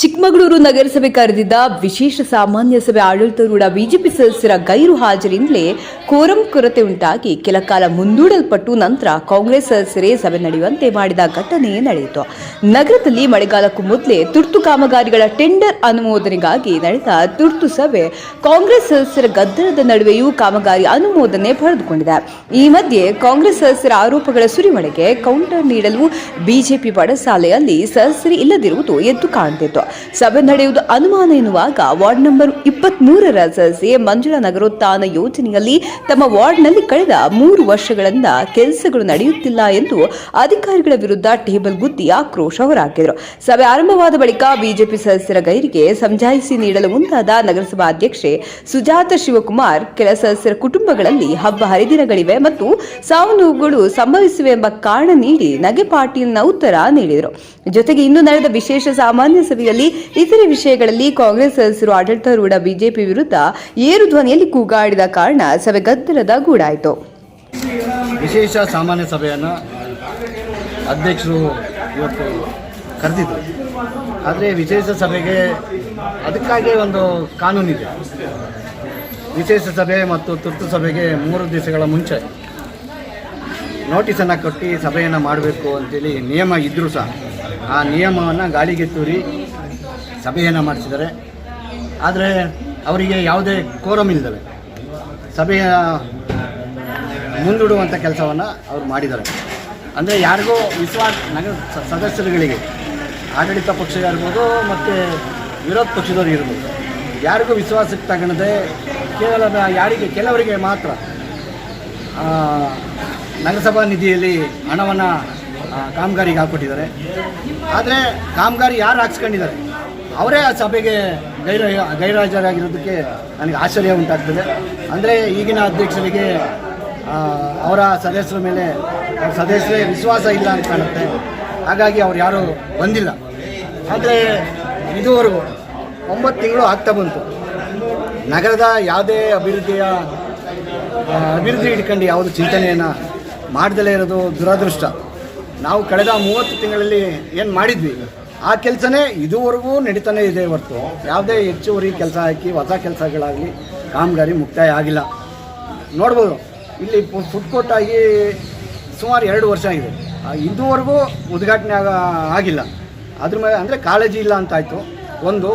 ಚಿಕ್ಕಮಗಳೂರು ನಗರಸಭೆ ಕರೆದಿದ್ದ ವಿಶೇಷ ಸಾಮಾನ್ಯ ಸಭೆ ಆಡಳಿತಾರೂಢ ಬಿಜೆಪಿ ಸದಸ್ಯರ ಗೈರು ಹಾಜರಿಂದಲೇ ಕೋರಂ ಕೊರತೆ ಉಂಟಾಗಿ ಕೆಲ ಕಾಲ ಮುಂದೂಡಲ್ಪಟ್ಟು ನಂತರ ಕಾಂಗ್ರೆಸ್ ಸದಸ್ಯರೇ ಸಭೆ ನಡೆಯುವಂತೆ ಮಾಡಿದ ಘಟನೆ ನಡೆಯಿತು. ನಗರದಲ್ಲಿ ಮಳೆಗಾಲಕ್ಕೂ ಮೊದಲೇ ತುರ್ತು ಕಾಮಗಾರಿಗಳ ಟೆಂಡರ್ ಅನುಮೋದನೆಗಾಗಿ ನಡೆದ ತುರ್ತು ಸಭೆ ಕಾಂಗ್ರೆಸ್ ಸದಸ್ಯರ ಗದ್ದಲದ ನಡುವೆಯೂ ಕಾಮಗಾರಿ ಅನುಮೋದನೆ ಪಡೆದುಕೊಂಡಿದೆ. ಈ ಮಧ್ಯೆ ಕಾಂಗ್ರೆಸ್ ಸದಸ್ಯರ ಆರೋಪಗಳ ಸುರಿಮಳೆಗೆ ಕೌಂಟರ್ ನೀಡಲು ಬಿಜೆಪಿ ಪಡಸಾಲೆಯಲ್ಲಿ ಸದಸ್ಯರು ಇಲ್ಲದಿರುವುದು ಎದ್ದು ಕಾಣುತ್ತಿತ್ತು ಸಭೆ ನಡೆಯುವುದು ಅನುಮಾನ ಎನ್ನುವಾಗ ವಾರ್ಡ್ ನಂಬರ್ ಇಪ್ಪತ್ತ್ ಮೂರರ ಸದಸ್ಯೆ ಮಂಜುಳಾ ನಗರೋತ್ಥಾನ ಯೋಜನೆಯಲ್ಲಿ ತಮ್ಮ ವಾರ್ಡ್ನಲ್ಲಿ ಕಳೆದ ಮೂರು ವರ್ಷಗಳಿಂದ ಕೆಲಸಗಳು ನಡೆಯುತ್ತಿಲ್ಲ ಎಂದು ಅಧಿಕಾರಿಗಳ ವಿರುದ್ಧ ಟೇಬಲ್ ಗುದ್ದಿ ಆಕ್ರೋಶ ಹೊರಹಾಕಿದರು. ಸಭೆ ಆರಂಭವಾದ ಬಳಿಕ ಬಿಜೆಪಿ ಸದಸ್ಯರ ಗೈರಿಗೆ ಸಮಜಾಯಿಸಿ ನೀಡಲು ಮುಂದಾದ ನಗರಸಭಾ ಅಧ್ಯಕ್ಷೆ ಸುಜಾತ ಶಿವಕುಮಾರ್, ಕೆಲ ಸದಸ್ಯರ ಕುಟುಂಬಗಳಲ್ಲಿ ಹಬ್ಬ ಹರಿದಿನಗಳಿವೆ ಮತ್ತು ಸಾವು ನೋವುಗಳು ಸಂಭವಿಸಿವೆ ಎಂಬ ಕಾರಣ ನೀಡಿ ನಗೆ ಪಾಟೀಲ್ನ ಉತ್ತರ ನೀಡಿದರು. ಜೊತೆಗೆ ಇನ್ನು ನಡೆದ ವಿಶೇಷ ಸಾಮಾನ್ಯ ಸಭೆಯಲ್ಲಿ ಇತರೆ ವಿಷಯಗಳಲ್ಲಿ ಕಾಂಗ್ರೆಸ್ ಸದಸ್ಯರು ಆಡಳಿತಾರೂಢ ಬಿಜೆಪಿ ವಿರುದ್ಧ ಏರು ಧ್ವನಿಯಲ್ಲಿ ಕೂಗಾಡಿದ ಕಾರಣ ಸಭೆ ಗದ್ದಲದ ಗೂಡಾಯಿತು. ವಿಶೇಷ ಸಾಮಾನ್ಯ ಸಭೆಯನ್ನು ಅಧ್ಯಕ್ಷರು ಇವತ್ತು ಕರೆದಿದ್ದರು ಆದರೆ ವಿಶೇಷ ಸಭೆಗೆ ಅದಕ್ಕಾಗಿ ಒಂದು ಕಾನೂನಿದೆ. ವಿಶೇಷ ಸಭೆ ಮತ್ತು ತುರ್ತು ಸಭೆಗೆ ಮೂರು ದಿವಸಗಳ ಮುಂಚೆ ನೋಟಿಸನ್ನು ಕೊಟ್ಟು ಸಭೆಯನ್ನು ಮಾಡಬೇಕು ಅಂತೇಳಿ ನಿಯಮ ಇದ್ದರೂ ಸಹ ಆ ನಿಯಮವನ್ನು ಗಾಳಿಗೆ ತೂರಿ ಸಭೆಯನ್ನು ಮಾಡಿಸಿದ್ದಾರೆ. ಆದರೆ ಅವರಿಗೆ ಯಾವುದೇ ಕೋರಂ ಇಲ್ಲದವೆ ಸಭೆಯ ಮುಂದೂಡುವಂಥ ಕೆಲಸವನ್ನು ಅವರು ಮಾಡಿದ್ದಾರೆ. ಅಂದರೆ ಯಾರಿಗೂ ವಿಶ್ವಾಸ ನಗರ ಸದಸ್ಯರುಗಳಿಗೆ, ಆಡಳಿತ ಪಕ್ಷ ಇರ್ಬೋದು ಮತ್ತು ವಿರೋಧ ಪಕ್ಷದವ್ರಿಗೆ ಇರ್ಬೋದು, ಯಾರಿಗೂ ವಿಶ್ವಾಸಕ್ಕೆ ತಗೊಳ್ಳದೆ ಕೇವಲ ಯಾರಿಗೆ, ಕೆಲವರಿಗೆ ಮಾತ್ರ ನಗರಸಭಾ ನಿಧಿಯಲ್ಲಿ ಹಣವನ್ನು ಕಾಮಗಾರಿಗೆ ಹಾಕ್ಕೊಟ್ಟಿದ್ದಾರೆ. ಆದರೆ ಕಾಮಗಾರಿ ಯಾರು ಹಾಕ್ಸ್ಕೊಂಡಿದ್ದಾರೆ? ಅವರೇ ಆ ಸಭೆಗೆ ಗೈರ ಗೈರಾಜರಾಗಿರೋದಕ್ಕೆ ನನಗೆ ಆಶ್ಚರ್ಯ ಉಂಟಾಗ್ತದೆ. ಅಂದರೆ ಈಗಿನ ಅಧ್ಯಕ್ಷರಿಗೆ ಅವರ ಸದಸ್ಯರ ಮೇಲೆ, ಅವ್ರ ಸದಸ್ಯರೇ ವಿಶ್ವಾಸ ಇಲ್ಲ ಅಂತ ಕಾಣುತ್ತೆ. ಹಾಗಾಗಿ ಅವ್ರು ಯಾರೂ ಬಂದಿಲ್ಲ. ಆದರೆ ಇದುವರೆಗೂ ಒಂಬತ್ತು ತಿಂಗಳು ಆಗ್ತಾ ಬಂತು. ನಗರದ ಯಾವುದೇ ಅಭಿವೃದ್ಧಿಯ ಅಭಿವೃದ್ಧಿ ಇಟ್ಕೊಂಡು ಯಾವುದು ಚಿಂತನೆಯನ್ನು ಮಾಡ್ದಲೇ ಇರೋದು ದುರದೃಷ್ಟ. ನಾವು ಕಳೆದ ಮೂವತ್ತು ತಿಂಗಳಲ್ಲಿ ಏನು ಮಾಡಿದ್ವಿ? ಆ ಕೆಲಸನೇ ಇದುವರೆಗೂ ನಡೀತಾನೆ ಇದೆ ಹೊರತು. ಯಾವುದೇ ಹೆಚ್ಚುವರಿ ಕೆಲಸ ಹಾಕಿ, ಹೊಸ ಕೆಲಸಗಳಾಗಲಿ ಕಾಮಗಾರಿ ಮುಕ್ತಾಯ ಆಗಿಲ್ಲ. ನೋಡ್ಬೋದು, ಇಲ್ಲಿ ಫುಡ್ ಕೋರ್ಟ್ ಆಗಿ ಸುಮಾರು ಎರಡು ವರ್ಷ ಆಗಿದೆ. ಇದುವರೆಗೂ ಉದ್ಘಾಟನೆ ಆಗ ಆಗಿಲ್ಲ. ಅದ್ರ ಮೇಲೆ ಅಂದರೆ ಕಾಳಜಿ ಇಲ್ಲ ಅಂತಾಯಿತು ಒಂದು